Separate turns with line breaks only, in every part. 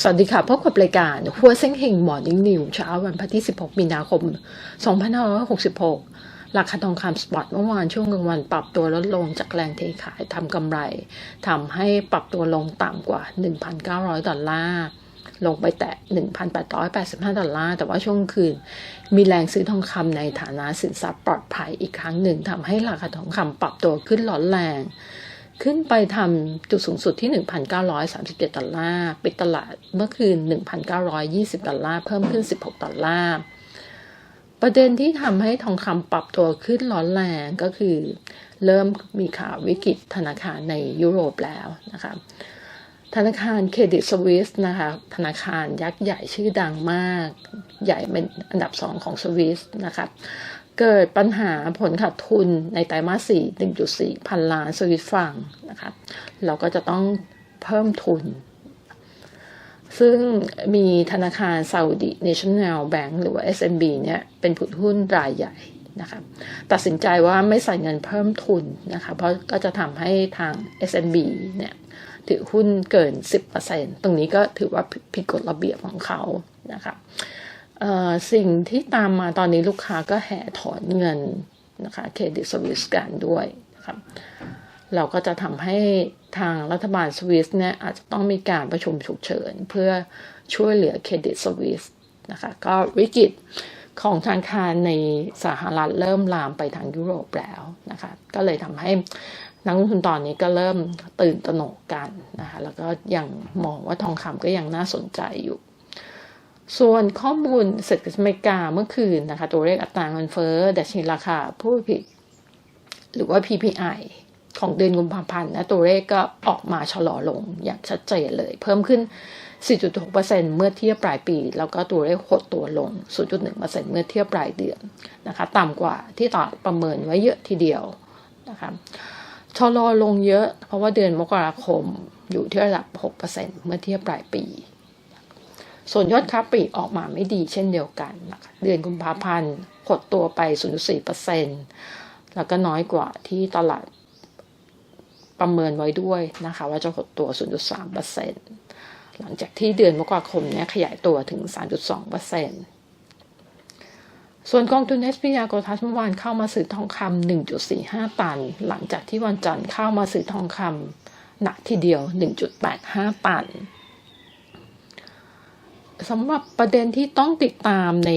สวัสดีค่ะพบกับรายการหัวเส้งเฮงหมอนิ่งนิวเช้าวันพฤหัสที่ 16 มีนาคม 2566 ราคาทองคำสปอตเมื่อวานช่วงกลางวันปรับตัวลดลงจากแรงเทขายทำกำไรทำให้ปรับตัวลงต่ำกว่า 1,900 ดอลลาร์ลงไปแตะ 1,885 ดอลลาร์ แต่ว่าช่วงคืน มีแรงซื้อทองคำในฐานะสินทรัพย์ปลอดภัยอีกครั้งหนึ่งทำให้ราคาทองคำปรับตัวขึ้นร้อนแรง ขึ้นไปทำจุดสูงสุดที่ 1,937 ดอลลาร์ปิดตลาดเมื่อคืน 1,920 ดอลลาร์เพิ่มขึ้น 16 ดอลลาร์ประเด็นที่ทำให้ทองคำปรับตัวขึ้นร้อนแรงก็คือ เริ่มมีข่าววิกฤตธนาคารในยุโรปแล้วนะคะธนาคารเครดิตสวิสนะคะธนาคารยักษ์ใหญ่ชื่อดังมาก ใหญ่เป็นอันดับสองของสวิสนะคะ เกิดปัญหาผลขาดทุนในไตรมาส 4 1.4 พันล้านสวิสฟรังนะคะเราก็จะต้องเพิ่มทุน ซึ่งมีธนาคารซาอุดี National Bank หรือว่า SMB เนี่ยเป็นผู้หุ้นรายใหญ่นะคะตัดสินใจว่าไม่ใส่เงินเพิ่มทุนนะคะเพราะก็จะทำให้ทาง SMB เนี่ยถือหุ้นเกิน 10%ตรงนี้ก็ถือว่าผิดกฎระเบียบของเขานะคะ สิ่งที่ตามมาตอนนี้ลูกค้าก็แห่ถอนเงินนะคะเครดิตสวิสกันด้วยนะครับเราก็จะทำให้ทางรัฐบาลสวิสเนี่ยอาจจะต้องมีการประชุมฉุกเฉิน เพื่อช่วยเหลือเครดิตสวิสนะคะก็วิกฤตของธนาคารในสหรัฐเริ่มลามไปทางยุโรปแล้วนะคะก็เลยทำให้นักลงทุนตอนนี้ก็เริ่มตื่นตระหนกกันนะคะแล้วก็ยังมองว่าทองคำก็ยังน่าสนใจอยู่ ส่วนข้อมูลเศรษฐกิจอเมริกาเมื่อคืนนะคะ ตัวเลขอัตราเงินเฟ้อดัชนีราคาผู้ผลิตหรือว่า PPI ของเดือนกุมภาพันธ์นะตัวเลขก็ออกมาชะลอลงอย่างชัดเจนเลย เพิ่มขึ้น 4.6%เมื่อเทียบปลายปี แล้วก็ตัวเลขหดตัวลง 0.1%เมื่อเทียบปลายเดือนนะคะต่ำกว่าที่ตลาดประเมินไว้เยอะทีเดียวนะคะชะลอลงเยอะ เพราะว่าเดือนมกราคมอยู่ที่ระดับ 6%เมื่อเทียบปลายปี ส่วนยอดค้าปลีกออกมาไม่ดีเช่นเดียวกันนะคะเดือนกุมภาพันธ์หดตัวไป 0.4%แล้วก็น้อยกว่าที่ตลาดประเมินไว้ด้วยนะคะ ว่าจะหดตัว 0.3%หลังจากที่เดือนมกราคมเนี่ยขยายตัวถึง 3.2%ส่วนกองทุน SPY โกทัสเมื่อวานเข้ามาซื้อทองคำ 1.45 ตัน หลังจากที่วันจันทร์เข้ามาซื้อทองคำหนักทีเดียว 1.85 ตัน สำหรับประเด็นที่ต้องติดตามใน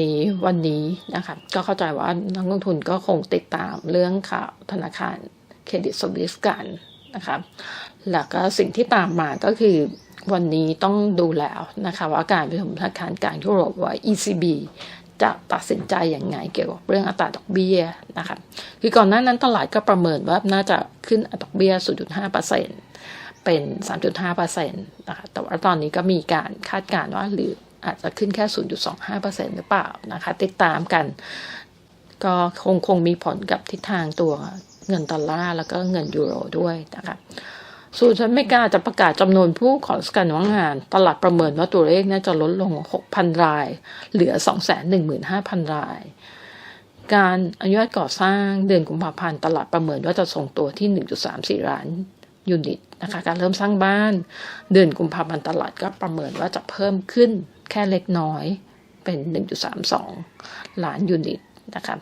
วันนี้นะคะ ก็เข้าใจว่านักลงทุนก็คงติดตามเรื่องข่าวธนาคารเครดิตสวิสกันนะคะแล้วก็สิ่งที่ตามมาก็คือวันนี้ต้องดูแล้วนะคะว่าการประชุมธนาคารกลางยุโรปว่า ECB จะตัดสินใจอย่างไงเกี่ยวกับเรื่องอัตราดอกเบี้ยนะคะคือก่อนหน้านั้นตลาดก็ประเมินว่าน่าจะขึ้นอัตราดอกเบี้ย 0.5%เป็น 3.5%นะคะแต่ว่าตอนนี้ก็มีการคาดการณ์ว่าหรือ อาจจะขึ้นแค่ 0.25%หรือเปล่านะคะ ติดตามกัน ก็คงคงมีผลกับทิศทางตัวเงินดอลลาร์แล้วก็เงินยูโรด้วยนะคะส่วนสหรัฐอเมริกาจะประกาศจำนวนผู้ขอสการว่างงาน ตลาดประเมินว่าตัวเลขน่าจะลดลง 6,000 ราย เหลือ 215,000 ราย การอนุญาตก่อสร้างเดือนกุมภาพันธ์ตลาดประเมินว่าจะส่งตัวที่ 1.34 ล้านยูนิตนะคะ การเริ่มสร้างบ้านเดือนกุมภาพันธ์ตลาดก็ประเมินว่าจะเพิ่มขึ้น แค่เล็กน้อยเป็น 1.32 ล้านยูนิตนะคะ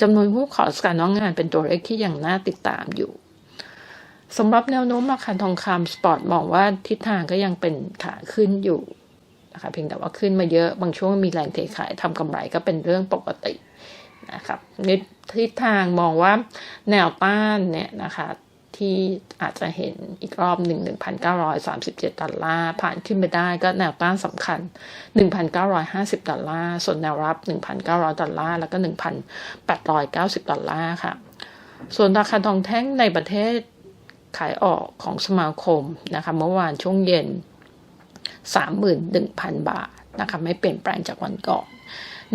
จำนวนผู้ขอสการน้องงานเป็นตัวเลขที่ยังน่าติดตามอยู่สำหรับแนวโน้มราคาทองคำสปอร์ตมองว่าทิศทางก็ยังเป็นขาขึ้นอยู่นะคะเพียงแต่ว่าขึ้นมาเยอะบางช่วงมีแรงเทขายทำกำไรก็เป็นเรื่องปกตินะครับนทิศทางมองว่าแนวต้านเนี่ยนะคะ ที่อาจจะเห็นอีกรอบหนึ่ง1,937ดอลลาร์ผ่านขึ้นไปได้ก็แนวต้านสำคัญ1,950ดอลลาร์ส่วนแนวรับ1,900ดอลลาร์แล้วก็1,890ดอลลาร์ค่ะ ส่วนราคาทองแท่งในประเทศขายออกของสมาคมนะคะเมื่อวานช่วงเย็น 31,000 บาทนะคะไม่เปลี่ยนแปลงจากวันก่อน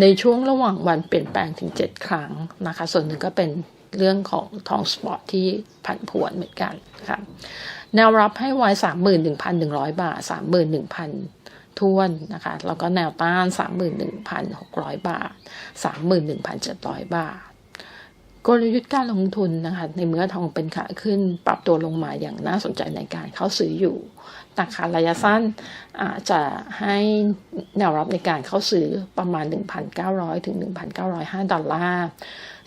ในช่วงระหว่างวันเปลี่ยนแปลงถึง 7 ครั้งนะคะ ส่วนหนึ่งก็เป็น เรื่องของทองสปอร์ตที่ผันผวนเหมือนกันค่ะแนวรับให้ไว้ 31,100 บาท 31,000ทวนนะคะแล้วก็แนวต้าน 31,600 บาท 31,700 บาท กลยุทธ์การลงทุนนะคะในเมื่อทองเป็นขาขึ้นปรับตัวลงมาอย่างน่าสนใจในการเข้าซื้ออยู่นะคะระยะสั้นอาจจะให้แนวรับในการเข้าซื้อประมาณ 1,900 ถึง 1,905 ดอลลาร์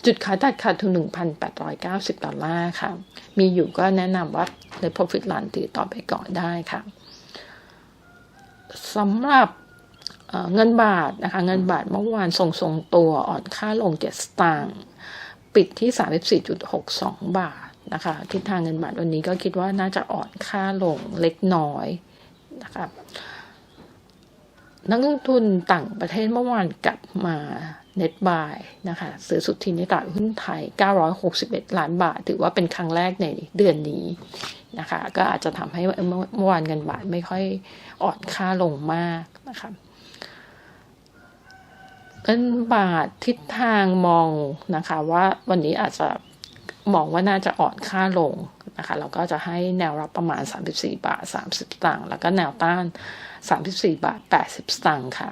จุดขายตัดขาดทุน 1,890 ดอลลาร์ค่ะ มีอยู่ก็แนะนำว่าใน profit run ถือต่อไปก่อนได้ค่ะสำหรับเเงินบาทนะคะ เงินบาทเมื่อวานทรงทรงตัวอ่อนค่าลง7สตางค์ปิดที่ 34.62 บาทนะคะ ทิศทางเงินบาทวันนี้ก็คิดว่าน่าจะอ่อนค่าลงเล็กน้อยนะคะนักลงทุนต่างประเทศเมื่อวานกลับมา เน็ตบายนะคะซื้อสุทธิในตลาดหุ้นไทย 961 ล้านบาท ถือว่าเป็นครั้งแรกในเดือนนี้นะคะ ก็อาจจะทำให้เมื่อวานเงินบาทไม่ค่อยอ่อนค่าลงมากนะคะเงินบาททิศทางมองนะคะว่าวันนี้อาจจะมองว่าน่าจะอ่อนค่าลงนะคะแล้วก็จะให้แนวรับประมาณ 34 บาท 30สตางค์แล้วก็แนวต้าน 34 บาท 80สตางค์ค่ะ